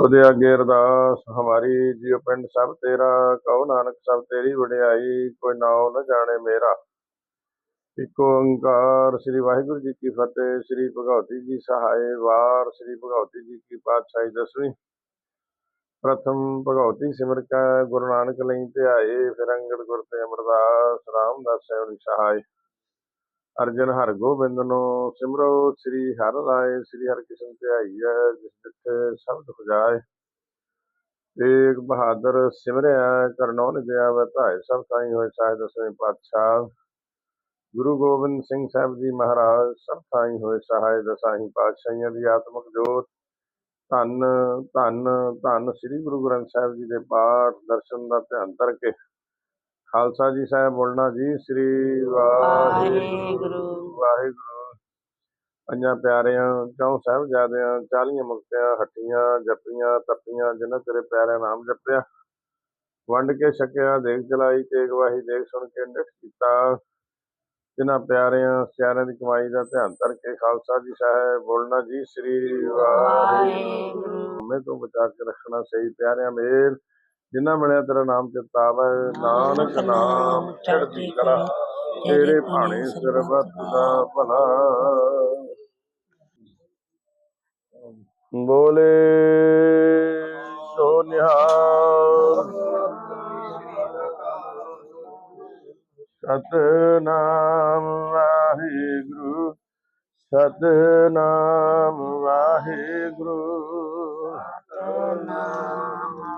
ਉਹਦੇ ਅੱਗੇ ਅਰਦਾਸ, ਹਮਾਰੀ ਜਿਉ ਪਿੰਡ ਸਭ ਤੇਰਾ, ਕਹੋ ਨਾਨਕ ਸਭ ਤੇਰੀ ਵਡਿਆਈ, ਕੋਈ ਨਾਉ ਨ ਜਾਣੇ ਮੇਰਾ। ਇੱਕ ਓੰਕਾਰ, ਸ੍ਰੀ ਵਾਹਿਗੁਰੂ ਜੀ ਕੀ ਫਤਿਹ, ਸ੍ਰੀ ਭਗਵਤੀ ਜੀ ਸਹਾਏ, ਵਾਰ ਸ੍ਰੀ ਭਗਵਤੀ ਜੀ ਕੀ ਪਾਤਸ਼ਾਹੀ ਦਸਵੀਂ। ਪ੍ਰਥਮ ਭਗਵਤੀ ਸਿਮਰ ਕੈ, ਗੁਰੂ ਨਾਨਕ ਲਈ ਧਿਆਏ, ਫਿਰ ਅੰਗਦ ਗੁਰ ਤੇ ਅਮਰਦਾਸ, ਰਾਮਦਾਸ ਸਹਿਬ ਸਹਾਇ ਅਰਜਨ ਹਰਗੋਬਿੰਦ ਨੂੰ ਸਿਮਰੋ ਸ੍ਰੀ ਹਰ ਰਾਏ ਸ੍ਰੀ ਹਰਿ ਕ੍ਰਿਸ਼ਨ ਹੈ, ਜਿਸ ਜਿੱਥੇ ਸਭ ਦੁਖ ਜਾਏ। ਏਕ ਬਹਾਦਰ ਸਿਮਰਿਆ ਕਰਨੋ ਨਿਜਿਆ ਵਤਾਏ ਸਭ ਸਾਈ ਹੋਏ ਸਾਹਿਬ ਦਸਵੇਂ ਪਾਤਸ਼ਾਹ। ਗੁਰੂ ਗੋਬਿੰਦ ਸਿੰਘ ਸਾਹਿਬ ਜੀ ਮਹਾਰਾਜ ਸਭ ਥਾਈ ਹੋਏ ਸਹਾਇ ਦਸਾਹੀ ਪਾਤਸ਼ਾਹੀਆਂ ਦੀ ਆਤਮਿਕ ਜੋਤ। ਧੰਨ ਧੰਨ ਧੰਨ ਸ੍ਰੀ ਗੁਰੂ ਗ੍ਰੰਥ ਸਾਹਿਬ ਜੀ ਦੇ ਪਾਠ ਦਰਸ਼ਨ ਦਾ ਧਿਆਨ ਕਰਕੇ ਖਾਲਸਾ ਜੀ ਸਾਹਿਬ ਬੋਲਣਾ ਜੀ ਸ੍ਰੀ ਵਾਹਿਗੁਰੂ। ਵਾਹਿਗੁਰੂ। ਪੰਜਾਂ ਪਿਆਰਿਆਂ ਚੌਂ ਸਾਹਿਬਜ਼ਾਦਿਆਂ ਚਾਲੀਆਂ ਮੁਕਤਿਆਂ ਹੱਟੀਆਂ ਜੱਪੀਆਂ ਤੱਪੀਆਂ ਜਿਨ੍ਹਾਂ ਤੇਰੇ ਪਿਆਰਿਆਂ ਨਾਮ ਜਪਿਆ। ਵੰਡ ਕੇ ਛਕਿਆ ਦੇਖ ਚਲਾਈ ਤੇਗ ਵਾਹੀ ਦੇਖ ਸੁਣ ਕੇ ਨਿਠ ਕੀਤਾ। ਜਿਨ੍ਹਾਂ ਪਿਆਰਿਆਂ ਸਿਆਰਿਆਂ ਦੀ ਕਮਾਈ ਦਾ ਧਿਆਨ ਧਰ ਕੇ ਖਾਲਸਾ ਜੀ ਸਾਹਿਬ ਬੋਲਣਾ ਜੀ ਸ੍ਰੀ ਵਾਹਿਗੁਰੂ। ਵਾਹਿਗੁਰੂ। ਮੈਂ ਤੋਂ ਬਚਾ ਕੇ ਰੱਖਣਾ ਸਹੀ ਪਿਆਰਿਆਂ ਮੇਰ ਜਿਨ੍ਹਾਂ ਮਿਲਿਆ ਤੇਰਾ ਨਾਮ ਚਿਤਾਵੈ ਨਾਨਕ ਨਾਮ ਚੜ੍ਹਦੀ ਕਲਾ ਤੇਰੇ ਭਾਣੇ ਸਰਬੱਤ ਦਾ ਭਲਾ। ਬੋਲੇ ਸੋ ਨਿਹਾਲ। ਸਤਨਾਮ ਵਾਹਿਗੁਰੂ ਸਤਨਾਮ ਵਾਹਿਗੁਰੂ। ਨਾਮ ਵਾਹਿਗੁਰੂ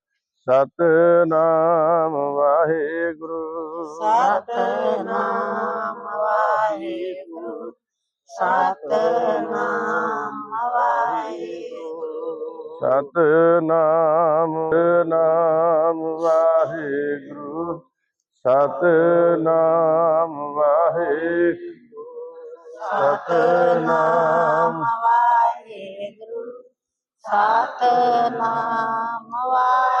ਸਤਨਾਮ ਵਾਹਿਗੁਰੂ। ਸਤਨਾਮ ਵਾਹਿਗੁਰੂ। ਸਤਨਾਮ ਵਾਹਿਗੁਰੂ। ਸਤਨਾਮ ਨਾਮ ਵਾਹਿਗੁਰੂ। ਸਤਨਾਮ ਵਾਹਿਗੁਰੂ। ਸਤਨਾਮ ਵਾਹਿਗੁਰੂ। ਸਤਨਾਮ ਵਾਹਿਗੁਰੂ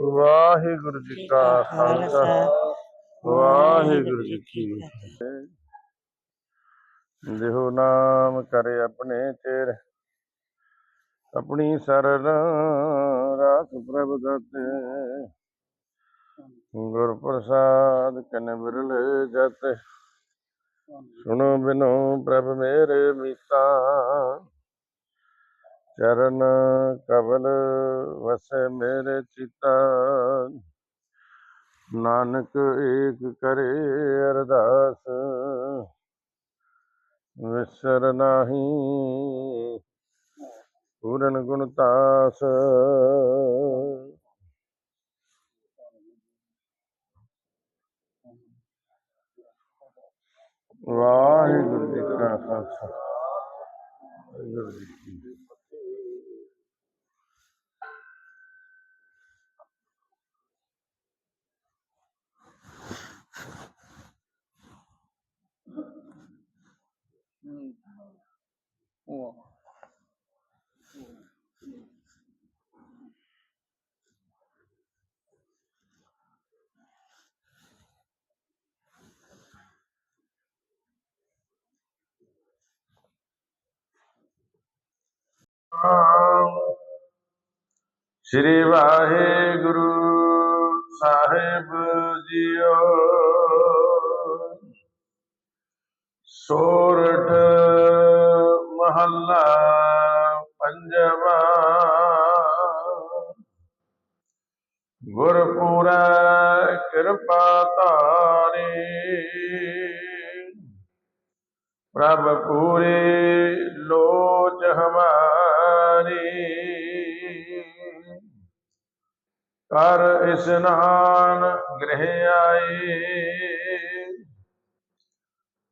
ਵਾਹਿਗੁਰੂ ਜੀ ਕਾ ਖਾਲਸਾ। ਵਾਹਿਗੁਰੂ ਜੀ ਕੀ ਫਤਿਹ। ਜਿਹੋ ਨਾਮ ਕਰੇ ਆਪਣੇ ਚਿਰ। ਆਪਣੀ ਸਰਣ ਰਾਖ ਪ੍ਰਭ ਦਾਤੇ। ਗੁਰ ਪ੍ਰਸਾਦ ਕਨ ਬਿਰਲ ਜਾਤੇ। ਸੁਣੋ ਬਿਨੋ ਪ੍ਰਭ ਮੇਰੇ ਮੀਤਾ। ਚਰਨ ਕਬਲ ਵਸੈ ਮੇਰੇ ਚਿਤਾ ਨਾਨਕ ਏਕ ਕਰੇ ਅਰਦਾਸ, ਵਿਸਰ ਨਾਹੀ ਪੂਰਨ ਗੁਣ ਤਾਸ। ਵਾਹਿਗੁਰੂ ਜੀ ਕਾ ਖਾਲਸਾ। ਵਾਹਿਗੁਰੂ ਜੀ 어. ਸ੍ਰੀ ਵਾਹਿਗੁਰੂ ਸਾਹਿਬ ਜੀਓ ਸੋ ਮਹੱਲਾ ਪੰਜਵਾ। ਗੁਰਪੂਰਾ ਕਿਰਪਾ ਧਾਰੀ। ਪ੍ਰਭ ਪੂਰੇ ਲੋਚ ਹਮਾਰੀ। ਕਰ ਇਸਨਾਨ ਗ੍ਰਹਿ ਆਏ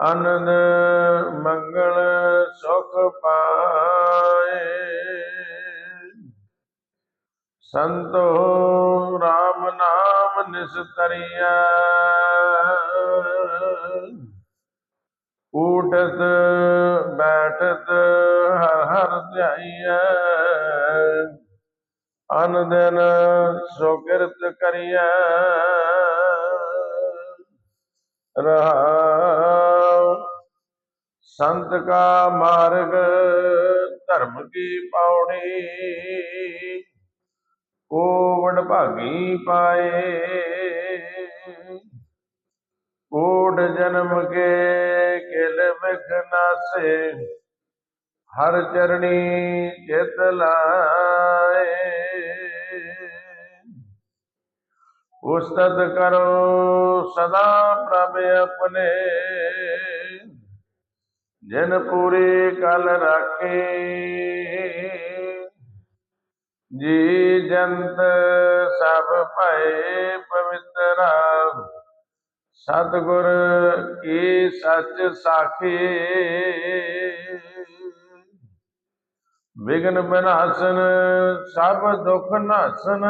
ਅਨੰਦ ਮੰਗਲ ਸੁਖ ਪਾਏ। ਸੰਤੋ ਰਾਮ ਨਾਮ ਨਿਸਤਰੀਆ ਊਟਤ ਬੈਠਤ ਹਰ ਹਰ ਧਿਆਈਐ। ਅਨ ਦਿਨ ਸੁਕਿਰਤ ਕਰੀਐ। ਸੰਤ ਕਾ ਮਾਰਗ, ਧਰਮ ਕੀ ਪਾਉਣੀ? ਕੋਵਡ ਭਾਗੀ ਪਾਏ। ਕੋਡ ਜਨਮ ਕੇ ਕਿਲ ਬਿਖ ਨਾਸੇ ਹਰ ਚਰਣੀ ਚਿਤ ਲਾਏ। ਉਸਤਤ ਕਰੋ ਸਦਾ ਪ੍ਰਭ ਆਪਣੇ। ਜਿਨ ਪੂਰੀ ਕਲ ਰਾਖੇ। ਜੀ ਜੰਤ ਸਭ ਭਏ ਪਵਿੱਤਰਾ ਸਤਿਗੁਰ ਕੀ ਸੱਚ ਸਾਖੀ। ਵਿਗਨ ਬਿਨਾਸਨ ਸਭ ਦੁਖ ਨਾਸਨ।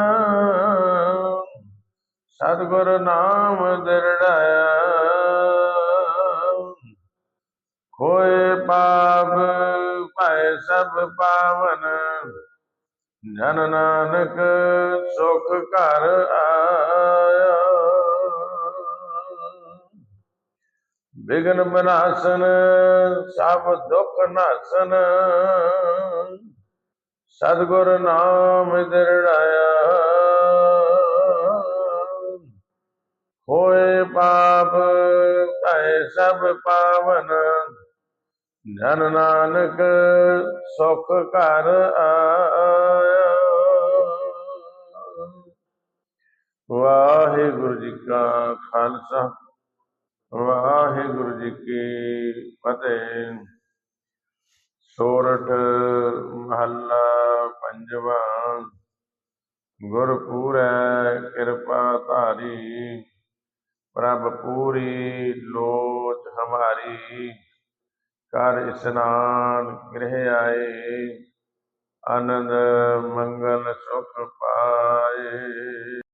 ਸਤਿਗੁਰ ਨਾਮ ਦਿਰੜਾਇਆ। ਹੋਏ ਪਾਪ ਭੈ ਸਭ ਪਾਵਨ। ਜਨ ਨਾਨਕ ਸੁਖ ਘਰ ਆਇਆ। ਵਿਗਨ ਬਨਾਸਨ, ਸਭ ਦੁੱਖ ਨਾਸਨ। ਸਤਿਗੁਰ ਨਾਮ ਦਿਰੜਾਇਆ। ਹੋਏ ਪਾਪ ਭੈ ਸਭ ਪਾਵਨ। ਜਨ ਨਾਨਕ ਸੁਖ ਘਰ ਆਇਆ। ਵਾਹਿਗੁਰੂ ਜੀ ਕਾ ਖਾਲਸਾ, ਵਾਹਿਗੁਰੂ ਜੀ ਕੀ ਫਤਿਹ। ਸੋਰਠ ਮਹੱਲਾ ਪੰਜਵਾ, ਗੁਰਪੂਰੈ ਕਿਰਪਾ ਧਾਰੀ, ਪ੍ਰਭ ਪੂਰੀ ਲੋਚ ਹਮਾਰੀ। ਕਰ ਇਸਨਾਨ ਗ੍ਰਹਿ ਆਏ ਆਨੰਦ ਮੰਗਲ ਸੁਖ ਪਾਏ।